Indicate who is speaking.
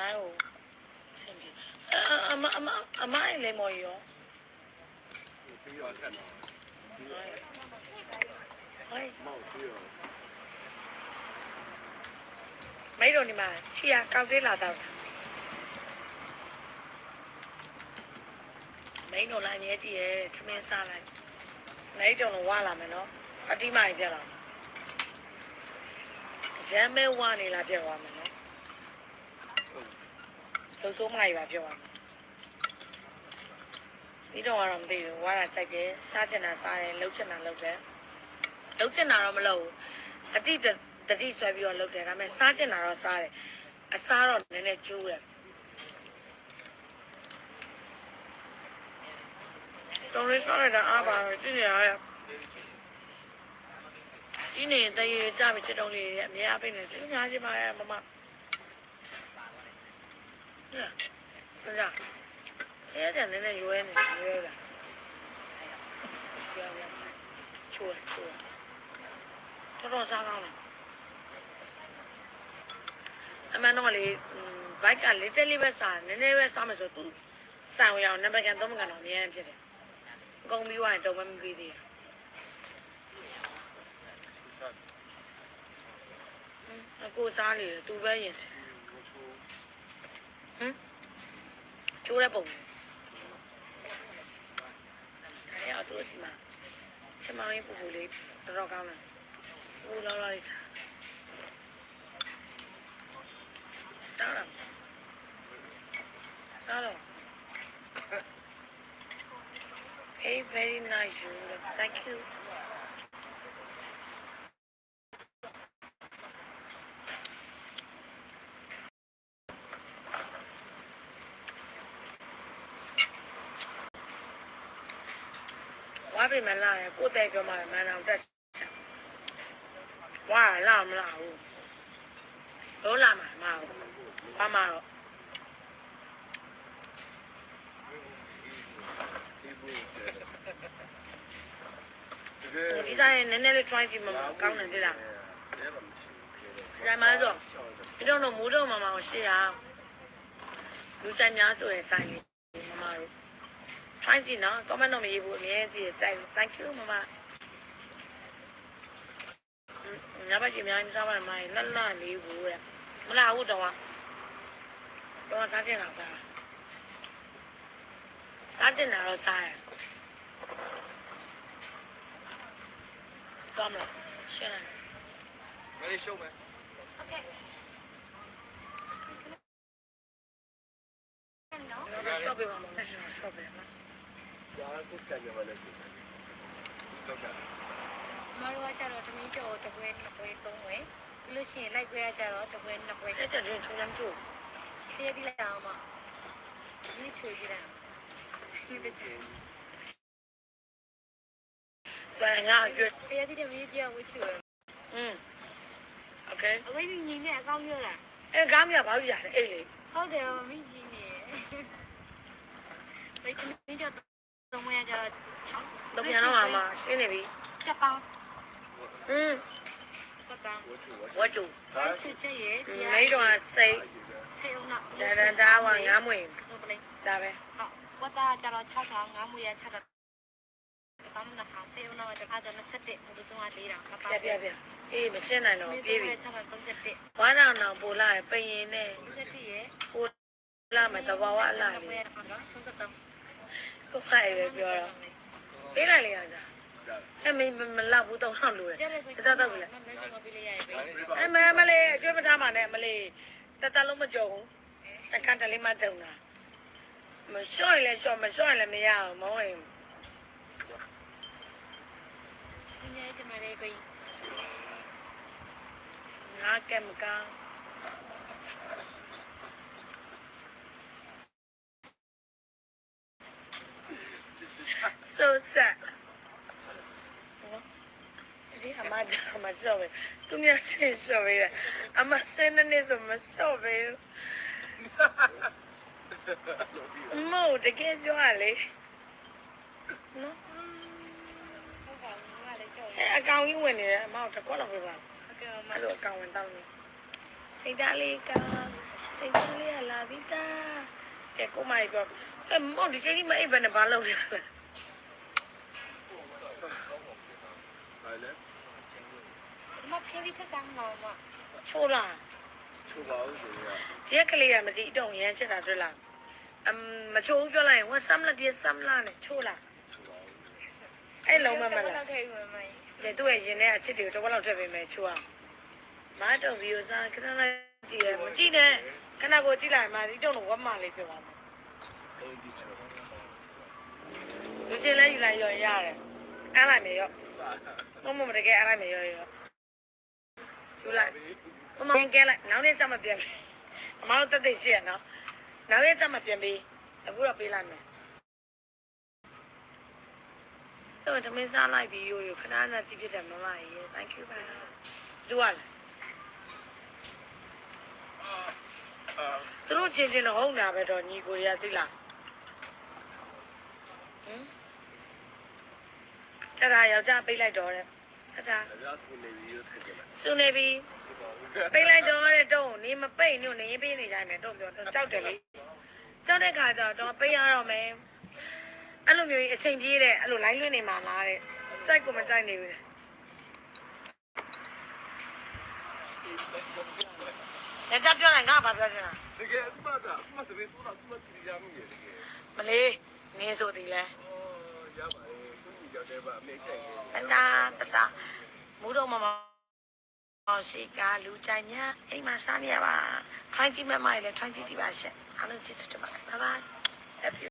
Speaker 1: တိုင်းကိုအဆင်ပြေအမအမအမအဲ့လေမော်ရော
Speaker 2: ပြီးတော့ဆက်တော့
Speaker 1: ဟိုင်း
Speaker 2: မောက်ပြီးတော့
Speaker 1: မိတ်တော်ဒီမှာချီယာကောက်သေးလာတော့မိတ်တော်လာအမြဲကြည့်ရဲထမင်းစားလိုက်မိတ်တော်လုံးဝလာမယ်နော်အတိမိုင်ပြက်လာရမ်းမဲဝနေလာပြက်သွားမယ်နော် လုံစိုးမိုင်ပါပြောပါမယ်ဒီတော့ကတော့မသိဘူးဝါတာကြိုက်တယ်စားချင်တာစားတယ်လှုပ်ချင်တာလှုပ်တယ်လှုပ်ချင်တာတော့မလှုပ်ဘူးအတိတတတိဆွဲပြီးတော့လှုပ်တယ်ဒါပေမဲ့စားချင်တာတော့စားတယ်အစားတော့နည်းနည်းကျိုးတယ်ကျောင်းလေးစားရတာအားပါပဲကြည့်နေရရကြည့်နေတရေကြပြီချစ်တုံးလေးအများအပိနေစဉ်းစားကြည့်ပါရဲ့မမ ဟဲ့ဟုတ်လားအဲတဲ့နည်းနည်းရွေးနေရွေးလာရွေးလာချိုးချိုးတော်တော်စားကောင်းတယ်အမှန်တော့လေဘိုက်ကလေးတက်လေးပဲစားနည်းနည်းပဲစားမယ်ဆိုသူဆန်ဝရအောင်နံပါတ်ကန်သုံးကန်တော့အများကြီးဖြစ်တယ်အကုန်ပြီးသွားရင်တော့မမပြီးသေးဘူးအကိုစားနေတယ်သူပဲရင်ချင်
Speaker 2: ကိုချိုး
Speaker 1: ကျိုးတဲ့ပုံဒါရအောင်သူစီမှာချင်မောင်းရေးပူပူလေးတော်တော်ကောင်းတယ်ပူလောလောလေးချာစားတော့စားတော့ very very nice you thank you ဝါပြီမလာရကိုတဲ့ပြောမှမန်အောင်တက်ချင်ဝါလာမလာဘူးလောလာမှာမဟုတ်ဘာမှတော့
Speaker 2: ဒီဘူးတကယ်
Speaker 1: ဒီစားရင်နည်းနည်းလေး try ကြည့်မမကောင်းတယ်တိလား
Speaker 2: ရဲပါမရှိဘူး
Speaker 1: ဒါမှတော့ဒီတော့မိုးတော့မမအောင်ရှေ့ရလူကြိုက်များဆိုရင်ဆိုင်လေးမမတို့ try ကြည့်နော် comment တော့မရေးဘူးအမြဲကြည့်ကြိုက် thank you မမညဘချင်းများနေစားပါမလားလတ်လတ်လေးဘူးတဲ့မလားဟုတ်တော့တော့စားချင်တာစားစားချင်တာတော့စားရတော့မလားရှင်းလိုက်
Speaker 2: မလေးရှုံးမယ်
Speaker 1: တော့ရှော့ပေးပါမယ်ရှော့ပေးပါ
Speaker 2: ဒါကကံရပါလေတော့ကဲ
Speaker 3: မတော်ကကြတော့သမီးကျော်တပွဲနှစ်ပွဲသုံးပွဲပြီးလို့ရှိရင်လိုက်ခွဲရကြတော့တပွဲနှစ်ပွဲ
Speaker 1: အဲ့တဲ့ရင်ချုံလမ်းကျိုး
Speaker 3: တည့်တိလိုက်အောင်မဒီချွေပြတယ်ရှိတဲ့ချွေ
Speaker 1: တန်ငါအကျွတ်
Speaker 3: တည့်တိတဲ့မီးပြောင်းဝချွေ
Speaker 1: อืมโอเค
Speaker 3: အဝိညီနဲ့အကောင်းပြောလား
Speaker 1: အဲကားမြဘာလို့ရတယ်အဲ့လေ
Speaker 3: ဟုတ်တယ်မင်းကြီးနေဘယ်သမီးကျော် သုံးပွဲရကြတော့ချောင်း
Speaker 1: တော့ပြန်တော့မှာရှင်းနေပြီ
Speaker 3: ချက်ပေါင်း
Speaker 1: อืม
Speaker 3: ပတ်ကောင်း
Speaker 2: ဝချိုးဝ
Speaker 1: ဝတ်ကျူ
Speaker 3: ဝဲချွေချက်ရဲ့
Speaker 1: မိတော်စိတ်
Speaker 3: ဆေးအောင်နော်
Speaker 1: ဒန်ဒန်တားဝငါးမွေ
Speaker 3: ဟုတ်ပလေး
Speaker 1: ဒါပဲ
Speaker 3: ဟုတ်ဝတ်တာကြတော့6ထောင်9မူရ6တော့ကောင်းတာဟာဆေးအောင်တော့တခါကျ27မူစုံက4တောင်မပါ
Speaker 1: ပြပြပြအေးမရှင်းနိုင်တော့ပြေးပြီ
Speaker 3: 637
Speaker 1: ဝါနာနောင်ပို့လာတယ်ပင်ရင်နဲ့
Speaker 3: 37ရဲ့
Speaker 1: ပို့လာမယ်တဘာဝအလား
Speaker 3: ပဲ
Speaker 1: လေး
Speaker 3: တော့33
Speaker 1: ကိုဖိုင်ပဲပြောတော့ပေးလိုက်လေရကြအဲ့မင်းမလောက်ဘူးတော့တော့လို့ရ
Speaker 3: ကျတဲ့ကို
Speaker 1: တတ်တော့ဘူးလေ
Speaker 3: မမစမပေးလိုက်ရပြီ
Speaker 1: အမမလေးအကျွတ်မထားပါနဲ့မလေးတတလုံးမကြုံတခါတလေးမကြုံတာမလျှော့ရင်လည်းလျှော့မလျှော့ရင်လည်းမရအောင်မဟုတ်ရင်
Speaker 3: ဒီနေ့ဒီမှာလေးကို
Speaker 1: ငါကဲမကောင်း ဆိုဆက်ဒီအမကြအမလျှော့ပဲသူများချင်းလျှော့ပဲအမစင်းနေဆိုမလျှော့ပဲမို့တကယ်ပြောရလေနော်
Speaker 3: ဟုတ်ပါဘူးငါလည်းရှော့ရ
Speaker 1: အဲအကောင်ကြီးဝင်နေတယ်အမောက်တစ်ခွက်လောက်ပြပါ
Speaker 3: ဟုတ်ကဲ့မ
Speaker 1: အဲ့လိုအကောင်ဝင်တောင်းနေစိတ်ဓာတ်လေးကစိတ်ကလေးကလာပြီးသားကဲကိုမကြီးပြောအဲမောင်ဒီချိန်ကြီးမအိပ်ဘဲနဲ့ဘာလုပ်လဲ
Speaker 2: ဟာလေ
Speaker 3: ဒီမှာဖျေးပြီးထက်ဆန်းတော့မ
Speaker 1: ချိုးလာ
Speaker 2: ချိုးပါဦးဆိုရ
Speaker 1: ဒီကလေးကမကြည့်တော့ရမ်းချစ်တာတွေ့လားအမ်မချိုးဘူးပြောလိုက်ရင်ဝတ်ဆမ်လာဒီဆမ်လာနဲ့ချိုးလာ
Speaker 2: ချိုးပါဦး
Speaker 1: အဲ့လုံးမမလား
Speaker 3: တော့ထဲမှာမင်း
Speaker 1: လေသူ့ရဲ့ရင်ထဲအချစ်တွေကိုတော့ဘယ်လောက်ထည့်ပေးမယ်ချိုးအောင်မတော့ဗီဒီယိုစားခဏလေးကြည့်ရမကြည့်နဲ့ခဏကိုကြည့်လိုက်မှဒီတော့ဝတ်မလေးပြောပါမယ်
Speaker 2: အိမ်ဒီချိုး
Speaker 1: လူချင်းလဲယူလိုက်ရောရတယ်အားလိုက်မယ်ရော
Speaker 2: စား
Speaker 1: မမမတကယ်အားလိုက်မယ်ရောရော ယူလိုက်မမကဲလိုက်နောက်နေ့ကျမှပြန်ပြီအမတို့တက်သိရှိရနော်နောက်နေ့ကျမှပြန်ပြီအခုတော့ပေးလိုက်မယ်တော့တမင်းစားလိုက်ဗီဒီယိုကိုခဏခဏကြည့်ဖြစ်တယ်မမကြီး thank you ပါသူကလည်း
Speaker 2: အာ
Speaker 1: သူတို့ချင်းချင်းတော့ဟုတ်နာပဲတော့ညီကိုရီးယားသိလားဟမ်တရာယောက်ျားပိတ်လိုက်တော့တဲ့ တတာ
Speaker 2: ရစုနေပြီးရထိုက်တယ်လား
Speaker 1: စုနေပြီပိတ်လိုက်တော့တဲ့တော့နေမပိတ်ညို့နေပေးနေကြမယ်တော့ပြောတော့ကြောက်တယ်လေကြောက်တဲ့ခါကျတော့ပိတ်ရတော့မယ်အဲ့လိုမျိုးကြီးအချိန်ပြေးတဲ့အဲ့လို line လွှင့်နေမှာလားတဲ့စိုက်ကိုမကြိုက်နေဘူးတဲ့ညကြပြောလိုက်ငါဘာပြောချင်လား
Speaker 2: တကယ်အစမတာအစမစပင်းဆိုတာအစမတီရမ်းမြေတကယ်
Speaker 1: မလေးနင်းဆိုသည်လဲ
Speaker 2: အော်ရပါတယ်ခုကြီးရောက်တဲ့ပါ အမေချိုက်နေ
Speaker 1: တတာတတာမူတော့မမောင်ရှိကလူကြိုင်ညာအိမ်မှာစားနေရပါ try ကြည့်မဲ့မိုင်လဲ try ကြည့်ကြည့်ပါရှင့်အားလုံးကျေးဇူးတင်ပါတယ် bye bye love you